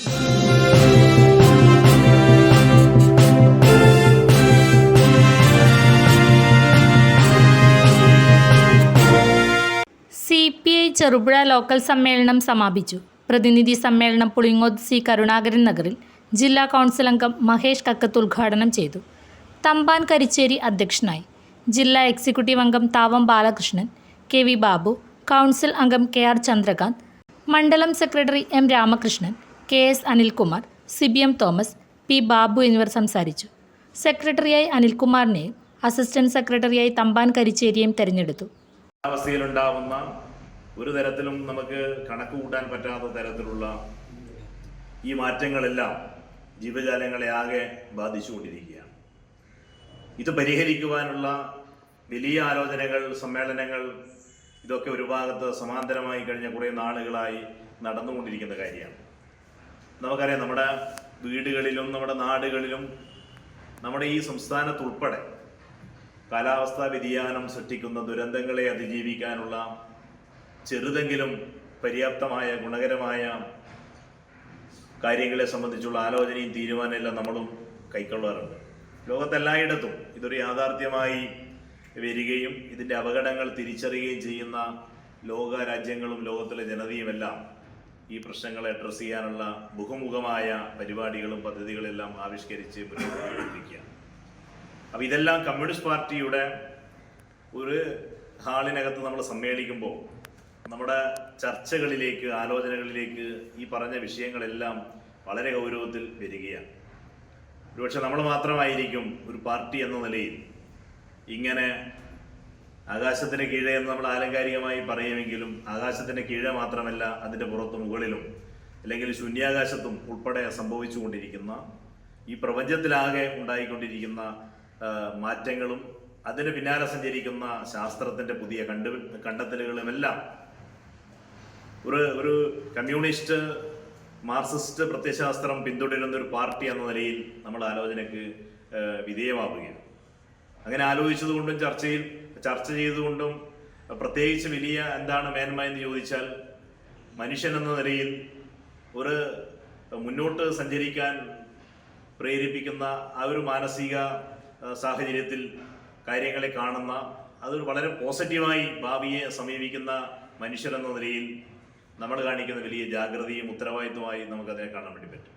C P I Cherupuzha local സമ്മേളനം സമാപിച്ചു. പ്രതിനിധി സമ്മേളനം പുളിങ്ങോത്ത് സി കരുണാകരൻ നഗറിൽ ജില്ലാ കൗൺസിൽ അംഗം മഹേഷ് കക്കത്ത് ഉദ്ഘാടനം ചെയ്തു. തമ്പാൻ കരിച്ചേരി അധ്യക്ഷനായി ജില്ലാ എക്സിക്യൂട്ടീവ് അംഗം Thavam Balakrishnan K V Babu council അംഗം കെ ആർ ചന്ദ്രകാന്ത് മണ്ഡലം secretary M Ramakrishnan K S Anilkumar C B M Thomas P Babu എന്നിവർ സംസാരിച്ചു. സെക്രട്ടറിയായി അനിൽകുമാറിനെ അസിസ്റ്റന്റ് സെക്രട്ടറിയായി തമ്പാൻ കരിച്ചേരിയെയും തെരഞ്ഞെടുത്തു. അവസ്ഥയിലുണ്ടാവുന്ന ഒരു തരത്തിലും നമുക്ക് കണക്ക് കൂട്ടാൻ പറ്റാത്ത തരത്തിലുള്ള ഈ മാറ്റങ്ങളെല്ലാം ജീവജാലങ്ങളെ ആകെ ബാധിച്ചുകൊണ്ടിരിക്കുകയാണ്. ഇത് പരിഹരിക്കുവാനുള്ള വലിയ ആലോചനകൾ സമ്മേളനങ്ങൾ ഇതൊക്കെ ഒരു ഭാഗത്ത് സമാന്തരമായി കഴിഞ്ഞ കുറേ നാളുകളായി നടന്നുകൊണ്ടിരിക്കുന്ന കാര്യമാണ്. നമുക്കറിയാം നമ്മുടെ വീടുകളിലും നമ്മുടെ നാടുകളിലും നമ്മുടെ ഈ സംസ്ഥാനത്തുൾപ്പെടെ കാലാവസ്ഥാ വ്യതിയാനം സൃഷ്ടിക്കുന്ന ദുരന്തങ്ങളെ അതിജീവിക്കാനുള്ള ചെറുതെങ്കിലും പര്യാപ്തമായ ഗുണകരമായ കാര്യങ്ങളെ സംബന്ധിച്ചുള്ള ആലോചനയും തീരുമാനമെല്ലാം നമ്മളും കൈക്കൊള്ളാറുണ്ട്. ലോകത്തെല്ലായിടത്തും ഇതൊരു യാഥാർത്ഥ്യമായി വരികയും ഇതിന്റെ അപകടങ്ങൾ തിരിച്ചറിയുകയും ചെയ്യുന്ന ലോക രാജ്യങ്ങളും ലോകത്തിലെ ജനതയുമെല്ലാം ഈ പ്രശ്നങ്ങളെ അഡ്രസ്സ് ചെയ്യാനുള്ള ബഹുമുഖമായ പരിപാടികളും പദ്ധതികളെല്ലാം ആവിഷ്കരിച്ച് മുന്നോട്ട് അപ്പം ഇതെല്ലാം കമ്മ്യൂണിസ്റ്റ് പാർട്ടിയുടെ ഒരു ഹാളിനകത്ത് നമ്മൾ സമ്മേളിക്കുമ്പോൾ നമ്മുടെ ചർച്ചകളിലേക്ക് ആലോചനകളിലേക്ക് ഈ പറഞ്ഞ വിഷയങ്ങളെല്ലാം വളരെ ഗൗരവത്തിൽ വരികയാണ്. ഒരുപക്ഷെ നമ്മൾ മാത്രമായിരിക്കും ഒരു പാർട്ടി എന്ന നിലയിൽ ഇങ്ങനെ ആകാശത്തിന് കീഴേ എന്ന് നമ്മൾ ആലങ്കാരികമായി പറയുമെങ്കിലും ആകാശത്തിന് കീഴേ മാത്രമല്ല അതിന്റെ പുറത്ത് മുകളിലും അല്ലെങ്കിൽ ശൂന്യാകാശത്തും ഉൾപ്പെടെ സംഭവിച്ചുകൊണ്ടിരിക്കുന്ന ഈ പ്രപഞ്ചത്തിലാകെ ഉണ്ടായിക്കൊണ്ടിരിക്കുന്ന മാറ്റങ്ങളും അതിന് പിന്നാലെ സഞ്ചരിക്കുന്ന ശാസ്ത്രത്തിന്റെ പുതിയ കണ്ടു കണ്ടെത്തലുകളുമെല്ലാം ഒരു ഒരു കമ്മ്യൂണിസ്റ്റ് മാർക്സിസ്റ്റ് പ്രത്യയശാസ്ത്രം പിന്തുടരുന്ന ഒരു പാർട്ടി എന്ന നിലയിൽ നമ്മൾ ആലോചനയ്ക്ക് വിധേയമാവുകയാണ്. അങ്ങനെ ആലോചിച്ചതുകൊണ്ടും ചർച്ചയിൽ ചർച്ച ചെയ്തുകൊണ്ടും പ്രത്യേകിച്ച് വലിയ എന്താണ് മേന്മ എന്ന് ചോദിച്ചാൽ മനുഷ്യൻ എന്ന നിലയിൽ ഒരു മുന്നോട്ട് സഞ്ചരിക്കാൻ പ്രേരിപ്പിക്കുന്ന ആ ഒരു മാനസിക സാഹചര്യത്തിൽ കാര്യങ്ങളെ കാണുന്ന അതൊരു വളരെ പോസിറ്റീവായി ഭാവിയെ സമീപിക്കുന്ന മനുഷ്യരെന്ന നിലയിൽ നമ്മൾ കാണിക്കുന്ന വലിയ ജാഗ്രതയും ഉത്തരവാദിത്വമായി നമുക്കതിനെ കാണാൻ വേണ്ടി പറ്റും.